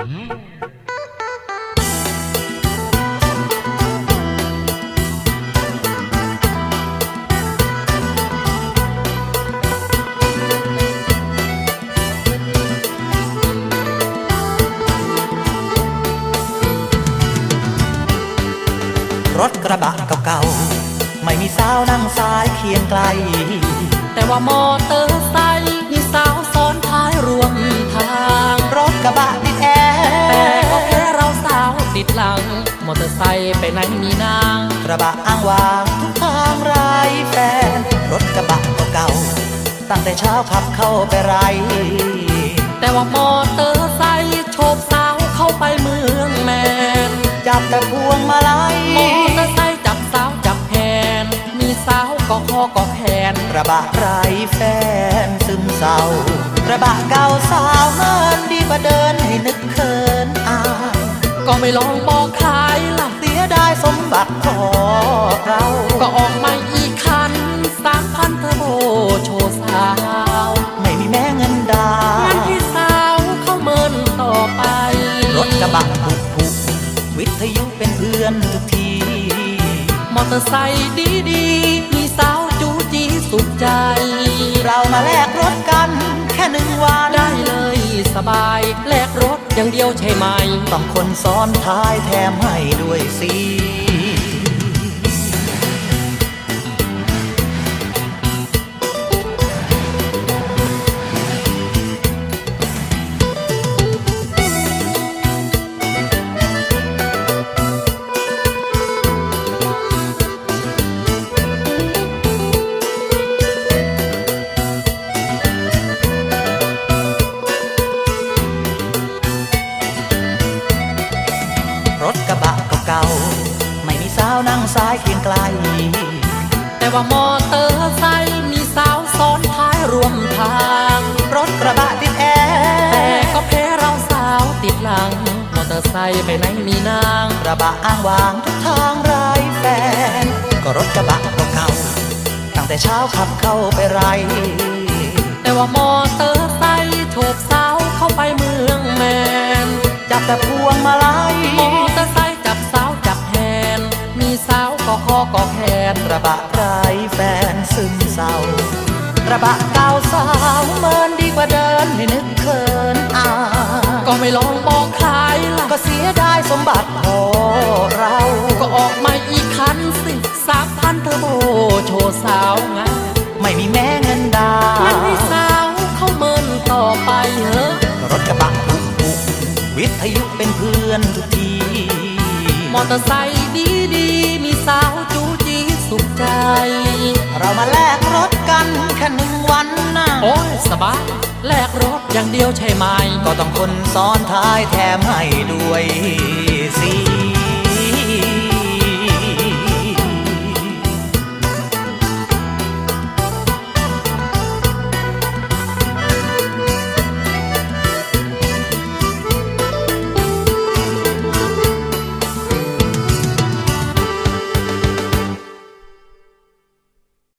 รถกระบะเก่าๆ ไม่มีสาวนั่งซ้ายเคียงไกล แต่ว่ามอเตอร์ไซค์ มอเตอร์ไซค์ไปไหนมีนางกระบะอ้างวางทุกทางไรแฟน รถกระบะเก่าๆตั้งแต่เช้าขับเข้าไปไร แต่ว่ามอเตอร์ไซค์โฉบสาวเข้าไปเมืองแมน จับแต่พวงมาลัยมอเตอร์ไซค์จับสาวจับแผนมีสาวก็คอก็แขนกระบะไรแฟนซึมเศร้ากระบะเก่าสาวเมินดีกว่าเดินให้นึกเคินอายก็ไม่ลองบอ อนทุกที มอเตอร์ไซค์ดีดีๆมีสาวจูจีสุขใจ เรามาแลกรถกัน แค่หนึ่งวันได้เลยสบายแลกรถอย่างเดียวใช่ไหม ต้องคนซ้อนท้ายแถมให้ด้วยสิ รถกระบะเก่าๆไม่มีสาวนั่งซ้ายเคียงไกล แต่ว่ามอเตอร์ไซค์มีสาวซ้อนท้ายรวมทาง รถกระบะติดแอร์แต่ก็แพ้เราสาวติดหลัง มอเตอร์ไซค์ไปไหนมีนางกระบะอ้างวางทุกทางไรแฟน ก็รถกระบะเก่าๆตั้งแต่เช้าขับเข้าไปไรแต่ว่ามอเตอร์ไซค์โฉบสาวเข้าไปเมืองแมนจับแต่พวงมาลัย ระบะไรแฟนซึมเศร้ากระบะเก่าสาวเมินดีกว่าเดินให้นึกเคินอายก็ไม่ลองบอกใครล่ะก็เสียดายสมบัติของเรา ก็ออกมาอีกคันสิสามพันเทอร์โบโชว์สาวงามไม่มีแม้เงินดางั้นให้สาวเข้าเมินต่อไปเถอะรถกระบะปุกปุกวิทยุเป็นเพื่อนทุกที มอเตอร์ไซค์ดีดีๆมีสาวจูจี สุขใจ เรามาแลกรถกันแค่หนึ่งวันนะโอ้ยสบายแลกรถอย่างเดียวใช่ไหม ก็ต้องคนซ้อนท้ายแถมให้ด้วยสิ